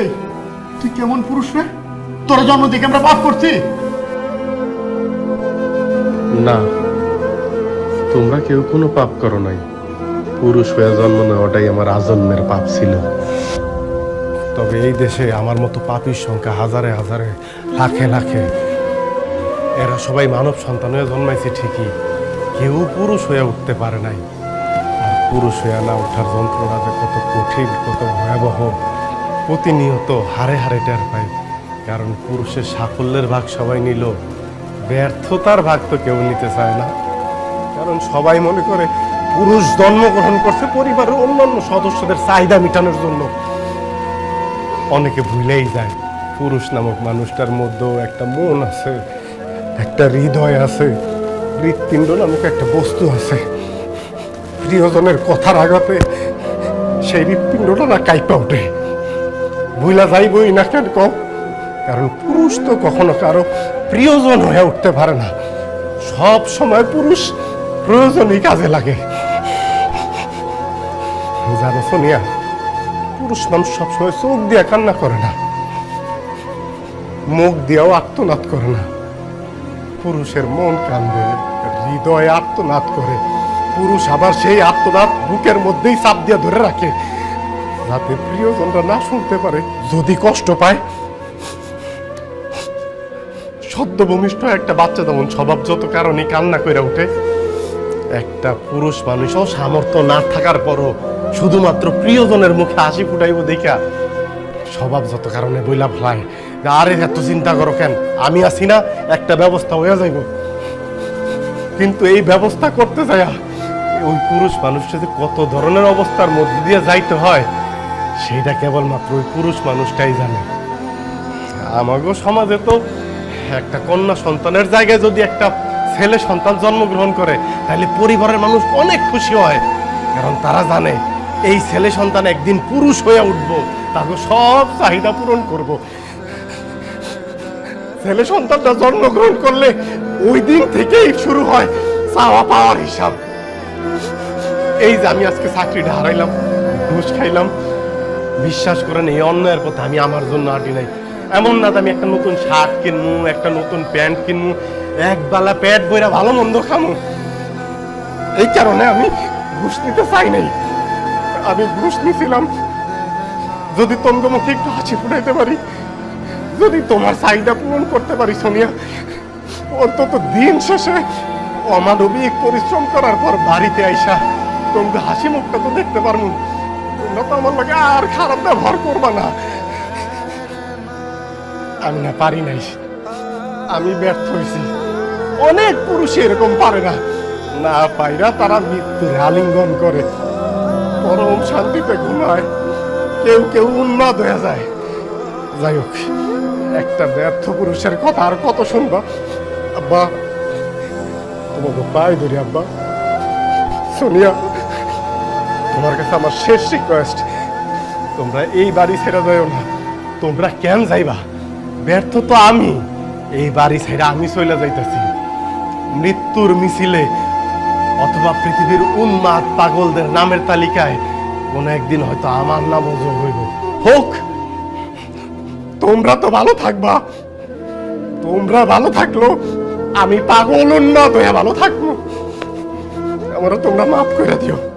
এই তুই কেমন পুরুষ রে? তোর জন্ম দিকে আমরা পাপ করছি। না তোমরা কেউ কোনো পাপ করো নাই। পুরুষ হয়ে জন্ম নেওয়াটাই আমার আজন্মের পাপ ছিল। তবে এই দেশে আমার মতো পাপীর সংখ্যা হাজারে হাজারে লাখে লাখে। এরা সবাই মানব সন্তান হয়ে জন্মাইছে ঠিকই। কেউ পুরুষ হয়ে উঠতে পারে নাই। আর পুরুষ হয়ে না ওঠার যন্ত্রণা যে কত কঠিন কত ভয়াবহ। প্রতিনিয়ত হারে হারে টের পাই, কারণ পুরুষের সাফল্যের ভাগ সবাই নিল। ব্যর্থতার ভাগ তো কেউ নিতে চায় না। কারণ সবাই মনে করে পুরুষ জন্মগ্রহণ করছে, পরিবারের অন্যান্য সদস্যদের চাহিদা মেটানোর জন্য। অনেকে ভুলেই যায়, পুরুষ নামক মানুষটার মধ্যেও একটা মন আছে, একটা হৃদয় আছে, হৃৎপিণ্ড নামক একটা বস্তু আছে। প্রিয়জনের কথার আঘাতে সেই হৃৎপিণ্ডটা না কাইপা ওঠে। ভুলা যাইবই না কেন কম কারণ পুরুষ তো কখনো কারও প্রিয়জন হয়ে উঠতে পারে না। সব সময় পুরুষ প্রয়োজনই কাজে লাগে। জানো সোনিয়া, পুরুষ মানুষ সবসময় চোখ দিয়ে কান্না করে না। মুখ দিয়েও আত্মনাদ করে না। পুরুষের মন কান্দে, হৃদয় আত্মনাদ করে। পুরুষ আবার সেই আত্মনাদ বুকের মধ্যেই চাপ দিয়ে ধরে রাখে। যাতে প্রিয়জনরা না শুনতে পারে, যদি কষ্ট পায়। সদ্য ভূমিষ্ঠ একটা বাচ্চা তেমন স্বভাব যত কারণে কান্না করে ওঠে, একটা পুরুষ মানুষও সামর্থ্য না থাকার পরও শুধুমাত্র প্রিয়জনের মুখে হাসি ফুটাইব দেখা। স্বভাব যত কারণে বইলা ফেলায়, আরে এত চিন্তা করো কেন? আমি আছি না, একটা ব্যবস্থা হয়ে যাইব। কিন্তু এই ব্যবস্থা করতে যায়া ওই পুরুষ মানুষটা যে কত ধরনের অবস্থার মধ্যে দিয়ে যাইতে হয় সেইটা কেবলমাত্র ওই পুরুষ মানুষটাই জানে। আমাগো সমাজে তো একটা কন্যা সন্তানের জায়গায় যদি একটা ছেলে সন্তান জন্মগ্রহণ করে, তাহলে পরিবারের মানুষ অনেক খুশি হয়। কারণ তারা জানে, এই ছেলে সন্তান একদিন পুরুষ হয়ে উঠব, তাকে সব চাহিদা পূরণ করব। ছেলে সন্তানটা জন্মগ্রহণ করলে ওই দিন থেকেই শুরু হয় চাওয়া পাওয়ার হিসাব। এই যে আমি আজকে চাকরিটা হারাইলাম ঘুষ খাইলাম বিশ্বাস করেন, এই অন্যায়ের কথা আমি আমার জন্য আটি নাই। এমন না আমি একটা নতুন শার্ট কিনবো, একটা নতুন প্যান্ট কিনবো, এক বেলা পেট বইরা ভালো মন্দ খামো। এই কারণে আমি ঘুষ নিতে চাই নাই। আমি ঘুষ নিছিলাম। যদি তোমাকে মুখে একটু হাসি ফুটাইতে পারি, যদি তোমার চাহিদা পূরণ করতে পারি, সোনিয়া, অন্তত দিন শেষে অমানবিক পরিশ্রম করার পর বাড়িতে আইসা তোমাকে হাসি মুখটা তো দেখতে পারব। তোমরা তো আমার লাগে আর খারাপ ব্যবহার করবা না। আমি না পারি নাই। আমি ব্যর্থ হয়েছি। অনেক পুরুষ এরকম পারে না। না পাইরা তারা মৃত্যুর আলিঙ্গন করে। পরম শান্তিতে ঘুমায়। কেউ কেউ উন্মাদ হয়ে যায়। যাই হোক, একটা ব্যর্থ পুরুষের কথা আর কত শুনবা? আব্বা, তোমাকে পাই ধরি আব্বা। সোনিয়া তোমার কাছে আমার শেষ রিকোয়েস্ট তোমরা এই বাড়ি ছেড়ে যাও না। তোমরা কেন যাইবা? ব্যর্থ তো আমি। এই বাড়ি ছেড়ে আমি চলে যাইতেছি। মৃত্যুর মিছিলে অথবা পৃথিবীর উন্মাদ পাগলদের নামের তালিকায় কোনো একদিন হয়তো আমার নামও যোগ হইব। হোক, তোমরা তো ভালো থাকবা। তোমরা ভালো থাকল, আমি পাগল উন্মাদ হয়ে ভালো থাকব। আমারও তোমরা মাফ করে দিও।